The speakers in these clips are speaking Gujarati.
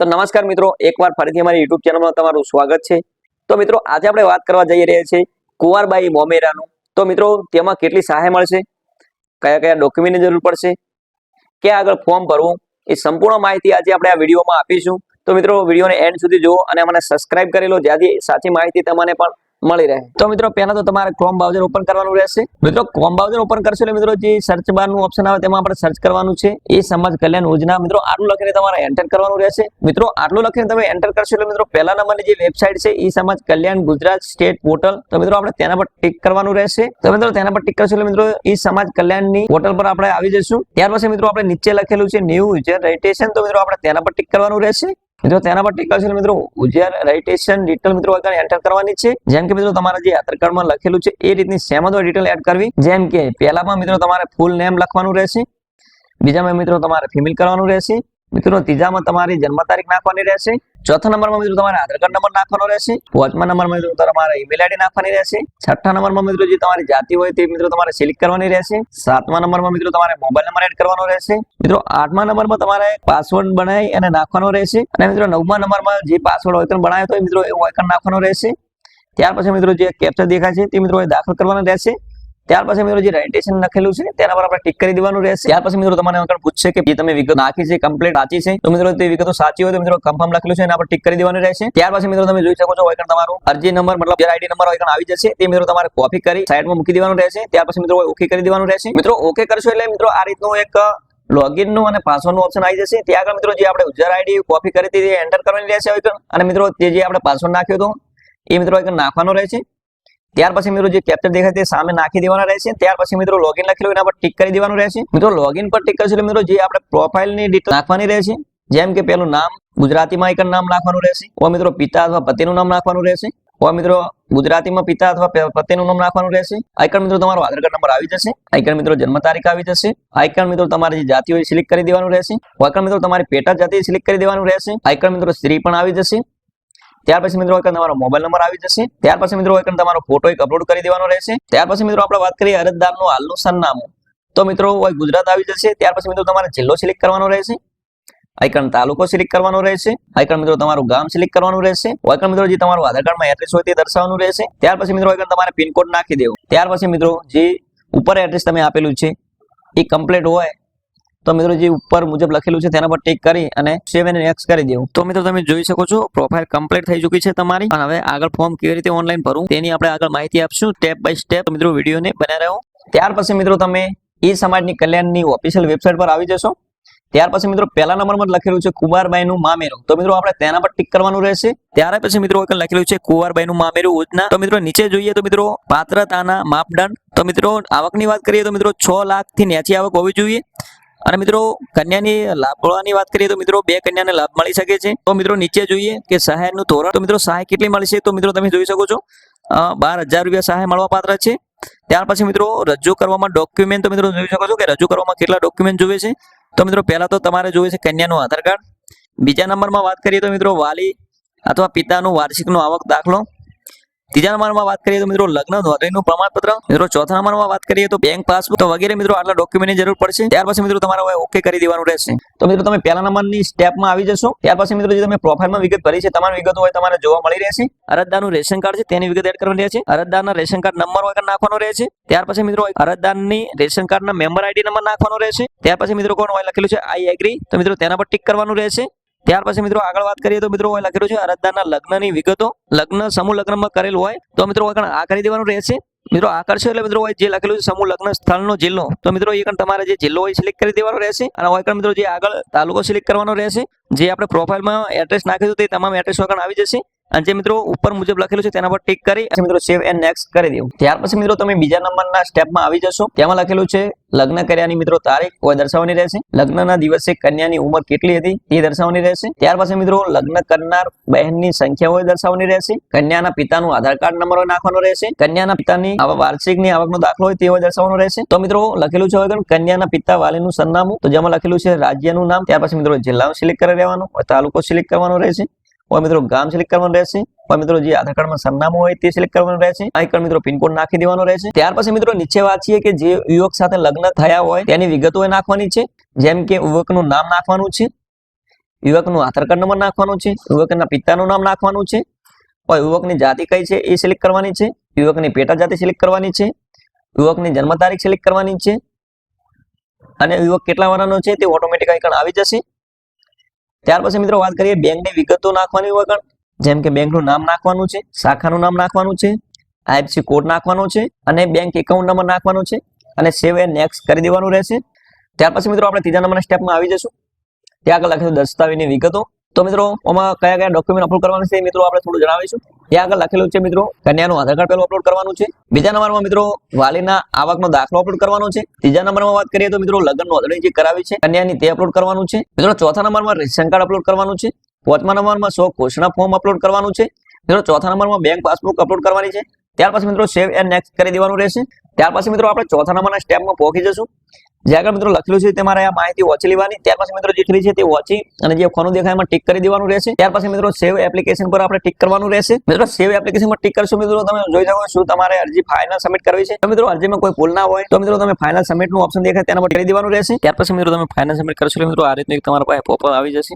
તો નમસ્કાર મિત્રો, એકવાર ફરીથી અમારી યુટ્યુબ ચેનલમાં તમારું સ્વાગત છે. તો મિત્રો, આજે આપણે વાત કરવા જઈ રહ્યા છીએ કુંવારબાઈ મોમેરાનું. તો મિત્રો, તેમાં કેટલી સહાય મળશે? કયા કયા ડોક્યુમેન્ટની જરૂર પડશે? ક્યાં આગળ ફોર્મ ભરવું? એ સંપૂર્ણ માહિતી આજે આપણે આ વિડીયોમાં આપીશું. તો મિત્રો, વિડીયોને એન્ડ સુધી જુઓ અને મને સબસ્ક્રાઇબ કરી લો. જ્યાંથી સાચી માહિતી તમને પણ મળી રહે. તો મિત્રો, પહેલા તો તમારે ક્રોમ બ્રાઉઝર ઓપન કરવાનું રહેશે. મિત્રો ક્રોમ બ્રાઉઝર ઓપન કરશો એટલે મિત્રો, જે સર્ચ બારનું ઓપ્શન આવે તેમાં આપણે સર્ચ કરવાનું છે. એ સમાજ કલ્યાણ યોજના, મિત્રો, આટલું લખીને તમારે એન્ટર કરવાનું રહેશે. મિત્રો, આટલું લખીને તમે એન્ટર કરશો એટલે મિત્રો, પહેલા નંબરની જે વેબસાઇટ છે, એ સમાજ કલ્યાણ ગુજરાત સ્ટેટ પોર્ટલ તો મિત્રો, આપણે તેના પર ટિક કરવાનું રહેશે. તો મિત્રો, તેના પર ટિક કરશો એટલે મિત્રો, એ સમાજ કલ્યાણની પોર્ટલ પર આપણે આવી જશું ત્યાર પછી મિત્રો, આપણે નીચે લખેલું છે ન્યૂ યુઝર રજીસ્ટ્રેશન તો મિત્રો, આપણે તેના પર ટિક કરવાનું રહેશે. મિત્રો, તેના પર ટિક કરશો મિત્રો ઉજ્જર રજીસ્ટ્રેશન ડિટેલ મિત્રો એન્ટર કરવાની છે. જેમ કે મિત્રો, તમારા જે આધાર કાર્ડમાં લખેલું છે, એ રીતની સેમ જ ડિટેલ એડ કરવી. જેમ કે પહેલામાં મિત્રો, તમારે ફૂલ નેમ લખવાનું રહેશે. બીજામાં મિત્રો, તમારે ફિમેલ કરવાનું રહેશે. મિત્રો, ત્રીજામાં તમારી જન્મ તારીખ નાખવાની રહેશે. ચોથા નંબરમાં મિત્રો તમારે આધાર કાર્ડ નંબર નાખવાનો રહેશે. પાંચમા નંબરમાં મિત્રો તમારે ઈમેલ આઈડી નાખવાની રહેશે. છઠ્ઠા નંબરમાં મિત્રો જે તમારી જાતિ હોય તે મિત્રો તમારે સિલેક્ટ કરવાની રહેશે. સાતમા નંબરમાં મિત્રો તમારે મોબાઈલ નંબર એડ કરવાનો રહેશે. મિત્રો, આઠમા નંબરમાં તમારે પાસવર્ડ બનાવી અને નાખવાનો રહેશે. અને મિત્રો, નવમા નંબરમાં જે પાસવર્ડ હોય બનાવ્યો તો મિત્રો એ આઇકન નાખવાનો રહેશે. ત્યાર પછી મિત્રો જે કેપ્ચર દેખાય છે તે મિત્રો દાખલ કરવાનો રહેશે. ત્યાર પછી મિત્રો જે રેન્ટેશન લખેલું છે, તેના પર આપણે ટિક કરી દેવાનું રહેશે. ત્યાર પછી મિત્રો તમારે આગળ પૂછશે કે જે તમે વિગત નાખી છે કમ્પ્લીટ સાચી છે, તો મિત્રો તે વિગતો સાચી હોય તો મિત્રો કન્ફર્મ લખેલું છે એના પર ટિક કરી દેવાનું રહેશે. ત્યાર પછી મિત્રો તમે જોઈ શકો છો આગળ તમારો અરજી નંબર મતલબ જે આઈડી નંબર આગળ આવી જશે. તે મિત્રો તમારે કોપી કરી સાઈડમાં મૂકી દેવાનું રહેશે. ત્યાર પછી મિત્રો ઓકે કરી દેવાનું રહેશે. મિત્રો ઓકે કરશો એટલે મિત્રો આ રીતનું એક લોગિનનું અને પાસવર્ડનું ઓપ્શન આવી જશે. ત્યાં આગળ મિત્રો જે આપણે યુઝર આઈડી કોપી કરી હતી એન્ટર કરવાની રહેશે અને મિત્રો તે જે આપણે પાસવર્ડ નાખ્યો હતો, એ મિત્રો નાખવાનો રહેશે. ત્યાર પછી મિત્રો જે કેપ્ચર દેખાય તે સામે નાખી દેવાના રહેશે. ત્યાર પછી મિત્રો લોગિન લખેલું એના પર ટિક કરી દેવાનું રહેશે. મિત્રો લોગિન પર ટિક કરશે મિત્રો જે આપણે પ્રોફાઇલની ડિટેલ નાખવાની રહેશે, જેમ કે પેલું નામ, ગુજરાતીમાં એક નામ નાખવાનું રહેશે. ઓ મિત્રો પિતા અથવા પતિનું નામ નાખવાનું રહેશે. ઓ મિત્રો ગુજરાતીમાં પિતા અથવા પતિનું નામ નાખવાનું રહેશે. આઈકન મિત્રો તમારો આધાર કાર્ડ નંબર આવી જશે. આઈકન મિત્રો જન્મ તારીખ આવી જશે. આઈકન મિત્રો તમારી જે જાતિ હોય સિલેક્ટ કરી દેવાનું રહેશે. આઈકન મિત્રો તમારી પેટા જાતિ સિલેક્ટ કરી દેવાનું રહેશે. આઈકન મિત્રો સ્ત્રી પણ આવી જશે. ત્યાર પછી મિત્રો એકણ તમારો મોબાઈલ નંબર આવી જશે. ત્યાર પછી મિત્રો એકણ તમારો ફોટો એક અપલોડ કરી દેવાનો રહેશે. ત્યાર પછી મિત્રો આપણે વાત કરીએ અરજદારનું હાલનું સરનામું. તો મિત્રો ગુજરાત આવી જશે. ત્યાર પછી મિત્રો તમારે જિલ્લો સિલેક્ટ કરવાનો રહેશે. આઈકન તાલુકો સિલેક્ટ કરવાનો રહેશે. આઈકન મિત્રો તમારું ગામ સિલેક્ટ કરવાનું રહેશે. આઈકન મિત્રો જે તમારું આધાર કાર્ડમાં એડ્રેસ હોય તે દર્શાવવાનું રહેશે. ત્યાર પછી મિત્રો આઈકન તમારે પિનકોડ નાખી દેવો. ત્યાર પછી મિત્રો જે ઉપર એડ્રેસ તમે આપેલું છે, એ કમ્પ્લીટ હોય તો મિત્રો જે ઉપર મુજબ લખેલું છે, તેના પર ટિક કરી અને સેવ અને નેક્સ્ટ કરી દેવું. તો મિત્રો તમે જોઈ શકો છો પ્રોફાઇલ કમ્પ્લીટ થઈ ચૂકી છે તમારી. અને હવે આગળ ફોર્મ કેવી રીતે ઓનલાઈન ભરવું, તેની આપણે આગળ માહિતી આપશું સ્ટેપ બાય સ્ટેપ મિત્રો વિડીયોને બનાવી રહ્યો ત્યાર પછી મિત્રો તમે ઈ સમાજની કલ્યાણની ઓફિશિયલ વેબસાઇટ પર આવી જશો. ત્યાર પછી મિત્રો પહેલા નંબરમાં લખેલું છે કુંવારબાઈનું મામેરું. તો મિત્રો આપણે તેના પર ટિક કરવાનું રહેશે. ત્યાર પછી મિત્રો લખેલું છે કુંવારબાઈનું મામેરું યોજના તો મિત્રો નીચે જોઈએ તો મિત્રો પાત્રતાના માપદંડ. તો મિત્રો આવકની વાત કરીએ તો મિત્રો છ લાખથી નેચી આવક હોવી જોઈએ. અને મિત્રો, કન્યાની લાભ મળવાની વાત કરીએ તો મિત્રો, બે કન્યાને લાભ મળી શકે છે. તો મિત્રો, નીચે જોઈએ કે સહાયનું ધોરણ. તો મિત્રો, સહાય કેટલી મળશે? તો મિત્રો, તમે જોઈ શકો છો. બાર હજાર રૂપિયા સહાય મળવા પાત્ર છે. ત્યાર પછી મિત્રો, રજૂ કરવામાં ડોક્યુમેન્ટ તો મિત્રો, જોઈ શકો છો કે રજૂ કરવામાં કેટલા ડોક્યુમેન્ટ જોવે છે. તો મિત્રો, પહેલા તો તમારે જોવે છે કન્યાનું આધાર કાર્ડ. બીજા નંબરમાં વાત કરીએ તો મિત્રો, વાલી અથવા પિતાનું વાર્ષિકનો આવક દાખલો. ત્રીજા નંબરમાં વાત કરીએ તો મિત્રો લગ્ન નોંધણીનું પ્રમાણપત્ર. મિત્રો ચોથા નંબરમાં વાત કરીએ તો બેંક પાસબુક વગેરે મિત્રો આટલા ડોક્યુમેન્ટની જરૂર પડશે. ત્યાર પછી મિત્રો તમારે ઓકે કરી દેવાનું રહેશે. તો મિત્રો તમે પહેલા નંબરની સ્ટેપમાં આવી જશો. ત્યાર પછી મિત્રો જે તમે પ્રોફાઇલમાં વિગત ભરી છે તમારી વિગતો હોય તમારે જોવા મળી રહેશે. અરજદારનું રેશન કાર્ડ છે, તેની વિગત એડ કરવાની રહેશે. અરજદારના રેશન કાર્ડ નંબર વગર નાખવાનો રહેશે. ત્યાર પછી મિત્રો અરજદારની રેશન કાર્ડના મેમ્બર આઈડી નંબર નાખવાનો રહેશે. ત્યાર પછી મિત્રો કોણ હોય લખેલું છે? આઈ એગ્રી તો મિત્રો તેના પર ટિક કરવાનું રહેશે. ત્યાર પછી મિત્રો આગળ વાત કરીએ તો મિત્રો હોય લખેલું છે અરજદારના લગ્નની વિગતો. લગ્ન સમૂહ લગ્નમાં કરેલ હોય તો મિત્રો આ કરી દેવાનું રહેશે. મિત્રો આ કરશો એટલે મિત્રો જે લખેલું છે સમૂહ લગ્ન સ્થળનો જિલ્લો, તો મિત્રો એ તમારે જે જિલ્લો હોય સિલેક્ટ કરી દેવાનો રહેશે અને હોય મિત્રો જે આગળ તાલુકો સિલેક્ટ કરવાનો રહેશે. જે આપણે પ્રોફાઇલમાં એડ્રેસ હતું તે તમામ એડ્રેસ આગળ આવી જશે. અને જે મિત્રો ઉપર મુજબ લખેલું છે, તેના પર ટિક કરી મિત્રો સેવ એન્ડ નેક્સ્ટ કરી દેવું. ત્યાર પછી મિત્રો તમે બીજા નંબરના સ્ટેપમાં આવી જશો. તેમાં લખેલું છે, લગ્ન કર્યાની મિત્રો તારીખ કોઈ દર્શાવવાની રહેશે. લગ્નના દિવસે કન્યાની ઉંમર કેટલી હતી તે દર્શાવવાની રહેશે. ત્યાર પછી મિત્રો લગ્ન કરનાર બહેનની સંખ્યા હોય દર્શાવવાની રહેશે. કન્યાના પિતાનું આધાર કાર્ડ નંબર નાખવાનો રહેશે. કન્યાના પિતાની વાર્ષિકની આવકનો દાખલો હોય તે હોય દર્શાવવાનો રહેશે. તો મિત્રો લખેલું છે હવે કન્યાના પિતા વાલીનું સરનામું. તો જેમાં લખેલું છે રાજ્યનું નામ. ત્યાર પછી મિત્રો જિલ્લાનું સિલેક્ટ કરી લેવાનું, તાલુકો સિલેક્ટ કરવાનો રહેશે. હોય મિત્રો, ગામ સિલેક્ટ કરવાનું રહેશે. હોય મિત્રો, જે આધાર કાર્ડમાં સરનામું હોય તે સિલેક્ટ કરવાનું રહેશે. અહીં મિત્રો પિનકોડ નાખી દેવાનો રહેશે. ત્યાર પછી મિત્રો, નીચે વાત છે કે જે યુવક સાથે લગ્ન થયા હોય, તેની વિગતો નાખવાની છે. જેમ કે યુવકનું નામ નાખવાનું છે. યુવકનું આધાર કાર્ડ નંબર નાખવાનો છે. યુવકના પિતાનું નામ નાખવાનું છે. યુવકની જાતિ કઈ છે એ સિલેક્ટ કરવાની છે. યુવકની પેટા જાતિ સિલેક્ટ કરવાની છે. યુવકની જન્મ તારીખ સિલેક્ટ કરવાની છે. અને યુવક કેટલા વર્ષનો છે તે ઓટોમેટિક આઈકન આવી જશે. ત્યાર પછી મિત્રો વાત કરીએ બેંકની વિગતો નાખવાની વગણ જેમ કે બેંકનું નામ નાખવાનું છે, શાખાનું નામ નાખવાનું છે, આઈએફસી કોડ નાખવાનો છે અને બેંક એકાઉન્ટ નંબર નાખવાનો છે અને સેવ એ નેક્સ્ટ કરી દેવાનું રહેશે. ત્યાર પછી મિત્રો આપણે ત્રીજા નંબરના સ્ટેપમાં આવી જશું ત્યાં આગળ લખેલું દસ્તાવેજની વિગતો. તો મિત્રો, આમાં કયા કયા ડોક્યુમેન્ટ અપલોડ કરવાનું છે મિત્રો આપણે થોડું જણાવીશું. ત્યાં આગળ લખેલું છે મિત્રો, કન્યાનું આધાર કાર્ડ પહેલું અપલોડ કરવાનું છે. બીજા નંબરમાં મિત્રો, વાલીના આવકનો દાખલો અપલોડ કરવાનો છે. ત્રીજા નંબરમાં વાત કરીએ તો મિત્રો લગ્ન નોંધણી જે કરાવી છે, કન્યાની તે અપલોડ કરવાનું છે. મિત્રો, ચોથા નંબરમાં રેશન કાર્ડ અપલોડ કરવાનું છે. પાંચમા નંબરમાં સો ઘોષણા ફોર્મ અપલોડ કરવાનું છે. મિત્રો, ચોથા નંબરમાં બેંક પાસબુક અપલોડ કરવાની છે. ત્યાર પછી મિત્રો સેવ એન્ડ નેક્સ્ટ કરી દેવાનું રહેશે. ત્યાર પછી મિત્રો, આપણે ચોથા નંબરના સ્ટેપમાં પહોંચી જશું. જે આગળ મિત્રો લખેલું છે તે મારે આ માહિતી વોચી લેવાની. ત્યાર પછી મિત્રો જે ખરી છે તે વોચી અને જે ખોનું દેખાય એમાં ટીક કરી દેવાનું રહેશે. ત્યાર પછી મિત્રો સેવ એપ્લિકેશન પર આપણે ટીક કરવાનું રહેશે. મિત્રો સેવ એપ્લિકેશન પર ટિક કરશો મિત્રો તમે જોઈ શકો છો તમારે અરજી ફાઇનલ સબમિટ કરવી છે. તો મિત્રો અરજીમાં કોઈ ભૂલ ના હોય તો મિત્રો તમે ફાઇનલ સબમિટનું ઓપ્શન દેખાય તેના પર કરી દેવાનું રહેશે. ત્યાર પછી મિત્રો તમે ફાઇનલ સબમિટ કરશો મિત્રો આ રીતનું તમારા પાસે પોપ આવી જશે.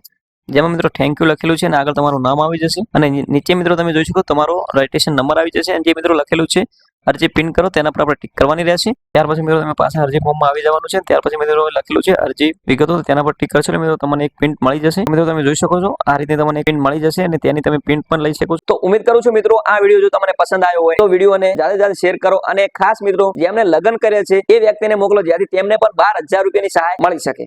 જેમાં મિત્રો થેન્ક યુ લખેલું છે અને આગળ તમારું નામ આવી જશે. અને નીચે મિત્રો તમે જોઈ શકો તમારો રજીસ્ટ્રેશન નંબર આવી જશે અને જે મિત્રો લખેલું છે, અરજી પિન કરો, તેના પર આપણે ટીક કરવાની રહેશે. ત્યાર પછી મિત્રો તમે પાછા અરજી ફોર્મમાં આવી જવાનું છે ત્યાર પછી મિત્રો લખેલું છે, અરજી વિગતો તેના પર ટીક કરશો એટલે મિત્રો તમને એક પ્રિન્ટ મળી જશે. મિત્રો તમે જોઈ શકો છો, આ રીતે તમને પ્રિન્ટ મળી જશે અને તેની તમે પ્રિન્ટ પણ લઈ શકો છો. તો ઉમેદ કરું છું મિત્રો, આ વીડિયો જો તમને પસંદ આવ્યો હોય, તો વિડીયોને જ્યાદા જાતે શેર કરો અને ખાસ મિત્રો જેમને લગ્ન કરે છે, એ વ્યક્તિને મોકલો જ્યાંથી તેમને પણ બાર હજાર રૂપિયાની સહાય મળી શકે.